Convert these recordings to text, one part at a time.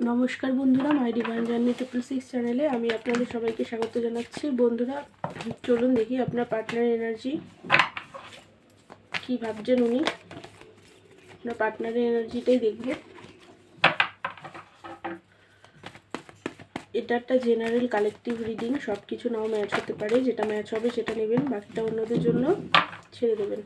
নমস্কার বন্ধুরা my divine journey triple six চ্যানেলে আমি আপনাদের সবাইকে স্বাগত জানাচ্ছি। বন্ধুরা, চলুন দেখি আপনার পার্টনার এনার্জি কি ভাবছেন উনি? আপনার পার্টনারের এনার্জিটাই দেখব। এটা একটা জেনারেল কালেকটিভ রিডিং সব কিছু নাও ম্যাচ হতে পারে। যেটা ম্যাচ হবে সেটা নেবেন, বাকিটা অন্যদের জন্য ছেড়ে দেবেন।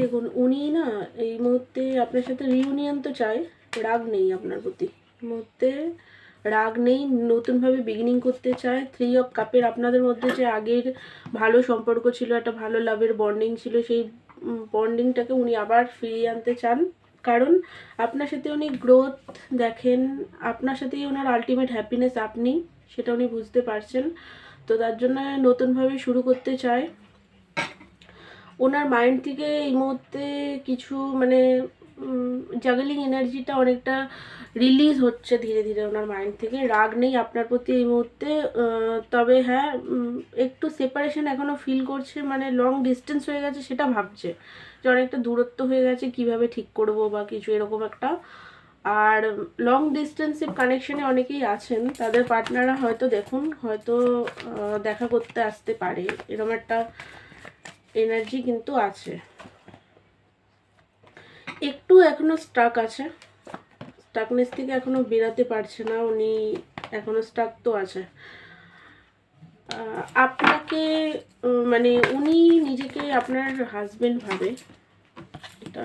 দেখুন, উনি না এই মুহূর্তে আপনার সাথে রিউনিয়ন তো চায় রাগ নেই আপনার প্রতি। মুহূর্তে রাগ নেই, নতুনভাবে বিগিনিং করতে চায়। থ্রি অফ কাপের আপনাদের মধ্যে যে আগের ভালো সম্পর্ক ছিল, একটা ভালো লাভের বন্ডিং ছিল, সেই বন্ডিংটাকে উনি আবার ফিরিয়ে আনতে চান। কারণ আপনার সাথে উনি গ্রোথ দেখেন, আপনার সাথেই ওনার আলটিমেট হ্যাপিনেস আপনি, সেটা উনি বুঝতে পারছেন। তো তার জন্য নতুনভাবে শুরু করতে চায়। ওনার মাইন্ড থেকে এই মুহূর্তে কিছু মানে জাগলিং এনার্জিটা অনেকটা রিলিজ হচ্ছে ধীরে ধীরে ওনার মাইন্ড থেকে। রাগ নেই আপনার প্রতি এই মুহূর্তে। তবে হ্যাঁ একটু সেপারেশন এখনও ফিল করছে মানে লং ডিস্টেন্স হয়ে গেছে সেটা ভাবছে। যে অনেকটা দূরত্ব হয়ে গেছে, কীভাবে ঠিক করব বা কিছু এরকম একটা। আর লং ডিস্টেন্সিভ কানেকশনে অনেকেই আছেন, তাদের পার্টনাররা হয়তো দেখুন, হয়তো দেখা করতে আসতে পারে। এরকম একটা এনার্জি কিন্তু আছে। একটু এখনও স্টাক আছে। স্টাকনেস থেকে এখনও বেরাতে পারছে না, উনি এখনও স্টাক তো আছে। আপনাকে মানে উনি নিজেকে আপনার হাজবেন্ড ভাবে। এটা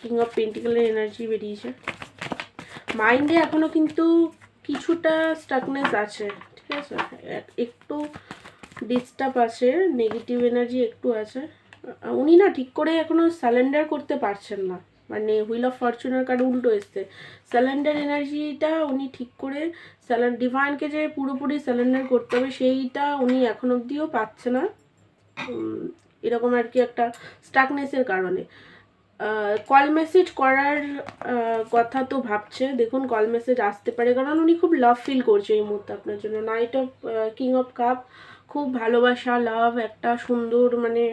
কিং অফ পেন্টিক্যালের এনার্জি বেরিয়েছে। মাইন্ডে এখনও কিন্তু কিছুটা স্টাকনেস আছে, ঠিক আছে? একটু ডিস্টার্ব আছে নেগেটিভ এনার্জি একটু আছে। উনি না ঠিক করে এখনও স্যালেন্ডার করতে পারছেন না। মানে হুইল অফ ফরচুনার কার্ড উল্টো এসছে। স্যালেন্ডার এনার্জিটা উনি ঠিক করে স্যালেন ডিভাইনকে যে পুরোপুরি স্যালেন্ডার করতে হবে, সেইটা উনি এখন অবধিও পাচ্ছে না। এরকম আর কি একটা স্টাকনেসের কারণে। কল মেসেজ করার কথা তো ভাবছে। দেখুন কল মেসেজ আসতে পারে। কারণ উনি খুব লাভ ফিল করছে এই মুহূর্তে আপনার জন্য। Knight of king of cup ভালোবাসা লাভ একটা সুন্দর মানে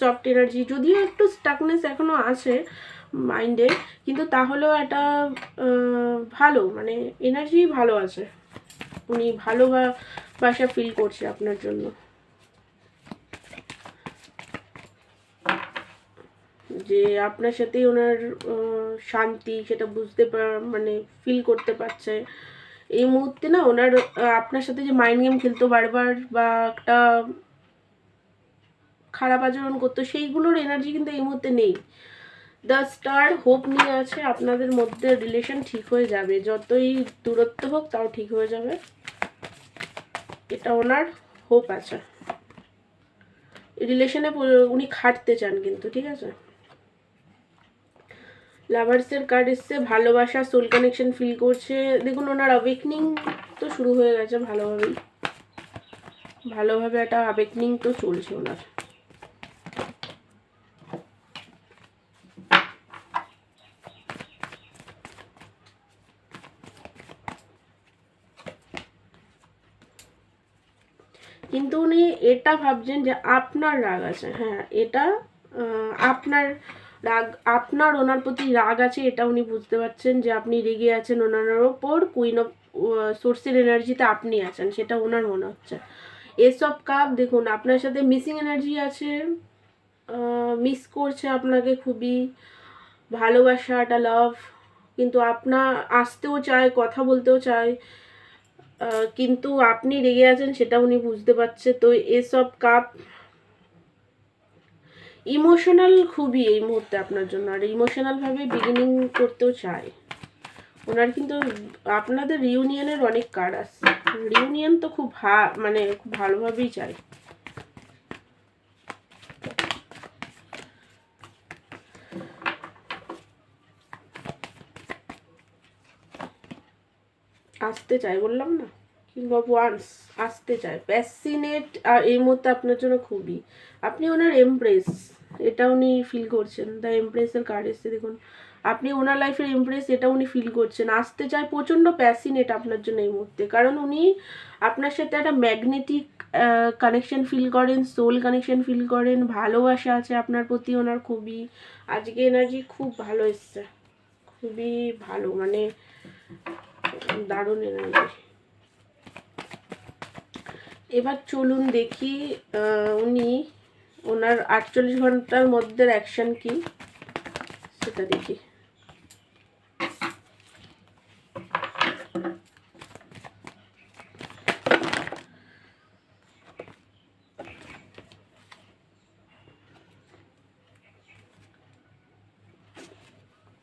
সফট এনার্জি যদিও একটু স্টাকনেস এখনও আছে মাইন্ডে কিন্তু তাহলেও একটা ভালো মানে এনার্জি ভালো আছে। উনি ভালোবাসা ফিল করছে আপনার জন্য। যে আপনার সাথেই ওনার শান্তি, সেটা বুঝতে পার মানে ফিল করতে পারছে। এই মুহূর্তে না ওনার আপনার সাথে যে মাইন্ড গেম খেলতো বারবার বা একটা খারাপ আচরণ করতো, সেইগুলোর এনার্জি কিন্তু এই মুহূর্তে নেই। দ্য স্টার হোপ নিয়ে আছে, আপনাদের মধ্যে রিলেশন ঠিক হয়ে যাবে। যতই দূরত্ব হোক, তাও ঠিক হয়ে যাবে। এটা ওনার হোপ আছে। রিলেশনে উনি খাটতে চান কিন্তু, ঠিক আছে? লাভার্সের কার্ড এসছে, ভালোবাসা সোল কানেকশন ফিল করছে। দেখুন, ওনার অ্যাওয়েকনিং তো শুরু হয়ে গেছে ভালোভাবেই। ভালোভাবে একটা আবেকনিং তো চলছে ওনার। কিন্তু উনি এটা ভাবছেন যে আপনার রাগ আছে। হ্যাঁ এটা আপনার রাগ, আপনার ওনার প্রতি রাগ আছে, এটা উনি বুঝতে পারছেন যে আপনি রেগে আছেন ওনার ওপর কুইন অফ সোর্সের এনার্জিতে আপনি আছেন, সেটা ওনার মনে হচ্ছে। এসব কাপ, দেখুন, আপনার সাথে মিসিং এনার্জি আছে মিস করছে আপনাকে খুবই ভালোবাসা লাভ কিন্তু আপনার আসতেও চায়, কথা বলতেও চায় কিন্তু আপনি রেগে আছেন, সেটা উনি বুঝতে পারছে। তো এসব কাপ ইমোশনাল খুবই এই মুহূর্তে আপনার জন্য। আর ইমোশনালভাবে বিগিনিং করতেও চায় ওনার কিন্তু আপনাদের রিউনিয়নের অনেক কার্ড আছে। রিউনিয়ন তো খুব ভা মানে খুব ভালোভাবেই চায় আসতে চায় বললাম না? কিংবা ওয়ান্স আসতে চায় প্যাসিনেট আর এই মুহূর্তে আপনার জন্য খুবই। আপনি ওনার এমপ্রেস এটা উনি ফিল করছেন। দ্য এমপ্রেসের কার্ড এসছে, দেখুন। আপনি ওনার লাইফের ইমপ্রেস এটা উনি ফিল করছেন। আসতে চায় প্রচণ্ড প্যাসিনেট আপনার জন্য এই মুহূর্তে। কারণ উনি আপনার সাথে একটা ম্যাগনেটিক কানেকশন ফিল করেন সোল কানেকশন ফিল করেন, ভালোবাসা আছে আপনার প্রতি, ওনার খুবই। আজকে এনার্জি খুব ভালো এসছে। খুবই ভালো মানে দারুণ এনার্জি এবার চলুন দেখি উনি ওনার আটচল্লিশ ঘণ্টার মধ্যে অ্যাকশন কি? সেটা দেখি।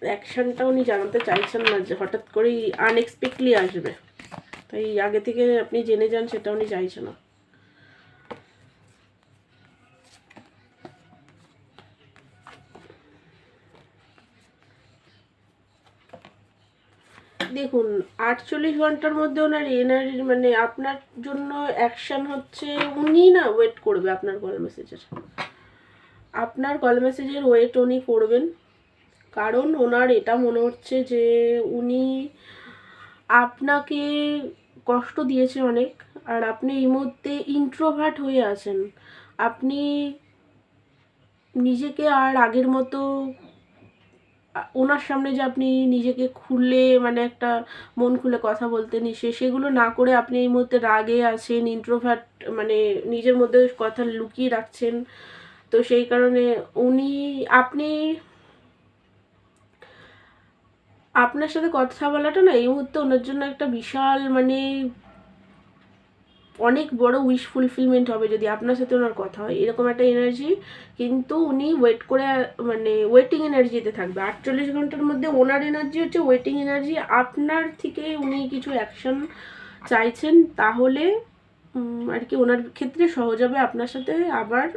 অ্যাকশনটা উনি জানাতে চাইছেন না যে হঠাৎ করেই আনএক্সপেক্টলি আসবে। তাই আগে থেকে আপনি জেনে যান সেটা উনি চাইছে না। দেখুন, আটচল্লিশ ঘণ্টার মধ্যে ওনার এনার্জি মানে আপনার জন্য অ্যাকশন হচ্ছে, উনি না ওয়েট করবে আপনার কল মেসেজের আপনার কল মেসেজের ওয়েট উনি করবেন, কারণ ওনার এটা মনে হচ্ছে যে উনি আপনাকে কষ্ট দিয়েছে অনেক, আর আপনি এই মুহূর্তে ইন্ট্রোভার্ট হয়ে আছেন। আপনি নিজেকে আর আগের মতো ওনার সামনে যে আপনি নিজেকে খুলে মানে একটা মন খুলে কথা বলতেন সে সেগুলো না করে আপনি এই মুহূর্তে রাগে আছেন ইন্ট্রোভার্ট মানে নিজের মধ্যে কথা লুকিয়ে রাখছেন। তো সেই কারণে উনি, আপনি, আপনার সাথে কথা বলাটা না এই মুহূর্তে ওনার জন্য একটা বিশাল মানে অনেক বড় উইশ ফুলফিলমেন্ট হবে যদি আপনার সাথে ওনার কথা হয়। এরকম একটা এনার্জি কিন্তু উনি ওয়েট করে মানে ওয়েটিং এনার্জিতে থাকবে। আটচল্লিশ ঘণ্টার মধ্যে ওনার এনার্জি হচ্ছে ওয়েটিং এনার্জি আপনার থেকে উনি কিছু অ্যাকশন চাইছেন, তাহলে আর কি ওনার ক্ষেত্রে সহজ হবে আপনার সাথে আবার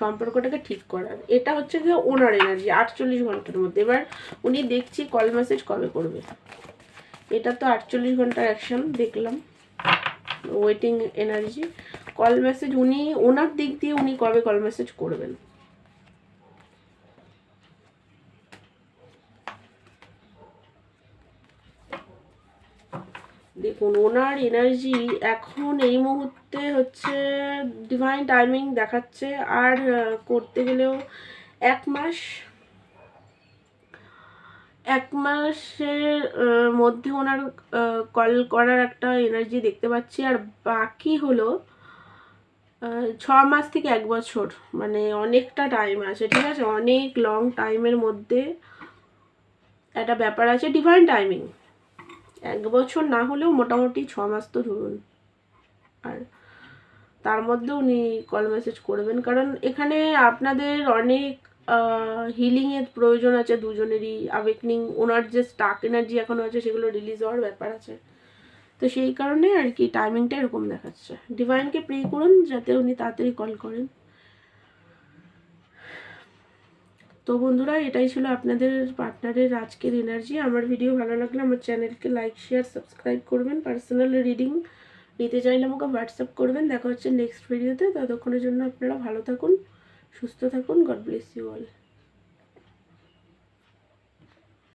সম্পর্কটাকে ঠিক করার। এটা হচ্ছে যে ওনার এনার্জি আটচল্লিশ ঘণ্টার মধ্যে। এবার উনি দেখছি কল মেসেজ কবে করবে। এটা তো আটচল্লিশ ঘণ্টার অ্যাকশন দেখলাম। ওয়েটিং এনার্জি কল মেসেজ উনি, ওনার দিক দিয়ে উনি কবে কল মেসেজ করবেন? দেখুন, ওনার এনার্জি এখন এই মুহূর্তে হচ্ছে ডিভাইন টাইমিং দেখাচ্ছে, আর করতে গেলেও এক মাস এক মাসের মধ্যে ওনার কল করার একটা এনার্জি দেখতে পাচ্ছি। আর বাকি হলো ছ মাস থেকে এক বছর। মানে অনেকটা টাইম আছে, ঠিক আছে? অনেক লং টাইমের মধ্যে একটা ব্যাপার আছে ডিভাইন টাইমিং এক বছর না হলেও মোটামুটি ছ মাস তো ধরুন। আর তার মধ্যে উনি কল মেসেজ করবেন। কারণ এখানে আপনাদের অনেক হিলিংয়ের প্রয়োজন আছে, দুজনেরই আবেকনিং ওনার যে স্টাক এনার্জি এখনও আছে, সেগুলো রিলিজ হওয়ার ব্যাপার আছে। তো সেই কারণে আর কি টাইমিংটা এরকম দেখাচ্ছে। ডিভাইনকে প্রে করুন, যাতে উনি তাড়াতাড়ি কল করেন। তো বন্ধুরা, এটাই ছিল আপনাদের পার্টনারের আজকের এনার্জি আমার ভিডিও ভালো লাগলে আমার চ্যানেলকে লাইক শেয়ার সাবস্ক্রাইব করবেন। পার্সোনাল রিডিং নিতে চাইলে আমাকে হোয়াটসঅ্যাপ করবেন। দেখা হচ্ছে নেক্সট ভিডিওতে ততক্ষণের জন্য আপনারা ভালো থাকুন। সুস্থ থাকুন গড ব্লেস ইউ অল